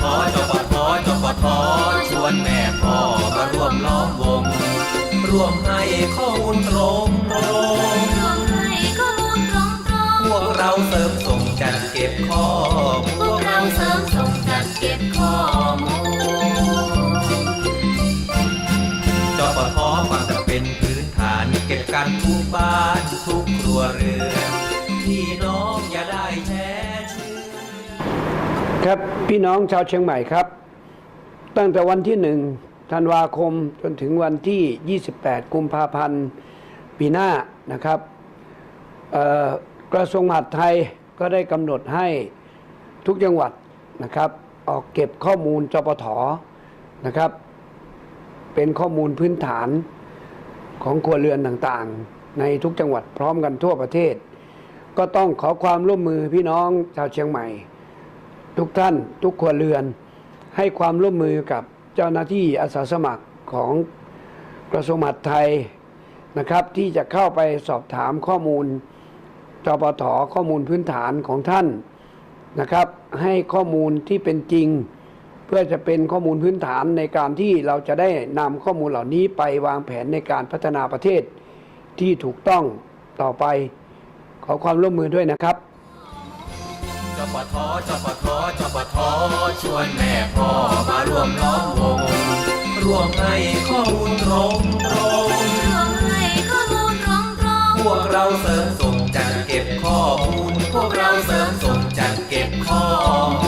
ทจปทจปทชวนแม่พ่อมาร่วมล้อมวง ร่วมให้ข้อมูลตรงตรงรวมให้ข้อมูลตรงตรงพวกเราเสริมส่งจัดเก็บข้อมูพวกเราเสริมส่งจัดเก็บข้อมูลจปทฟังจะเป็นพื้นฐานเก็บกันทุกบ้านทุกครัวเรือนพี่น้องอย่าได้แช่เชื่อ ครับ พี่น้องชาวเชียงใหม่ครับ ตั้งแต่วันที่หนึ่งธันวาคมจนถึงวันที่ 28 กุมภาพันธ์ปีหน้านะครับกระทรวงมหาดไทยก็ได้กำหนดให้ทุกจังหวัดนะครับ ออกเก็บข้อมูลจปทนะครับ เป็นข้อมูลพื้นฐานของครัวเรือนต่างๆ ในทุกจังหวัดพร้อมกันทั่วประเทศ ก็ต้องขอความร่วมมือพี่น้องชาวเชียงใหม่ ทุกท่านทุกครัวเรือน ให้ความร่วมมือกับเจ้าหน้าที่อาสาสมัครของกระทรวงมหาดไทยนะครับ ที่จะเข้าไปสอบถามข้อมูลจปทข้อมูลพื้นฐานของท่านนะครับ ให้ข้อมูลที่เป็นจริง เพื่อจะเป็นข้อมูลพื้นฐานในการที่เราจะได้นำข้อมูลเหล่านี้ไปวางแผนในการพัฒนาประเทศที่ถูกต้องต่อไป ขอความร่วมมือด้วยนะครับ ปทจปทจปทชวนแม่พ่อมาร่วมล้อมวงร่วมให้ข้อมูลตรงตรงรวมให้ข้อมูลตรงตรงพวกเราเสริมส่งจัดเก็บข้อมูล พวกเราเสริมส่งจัดเก็บข้อมูล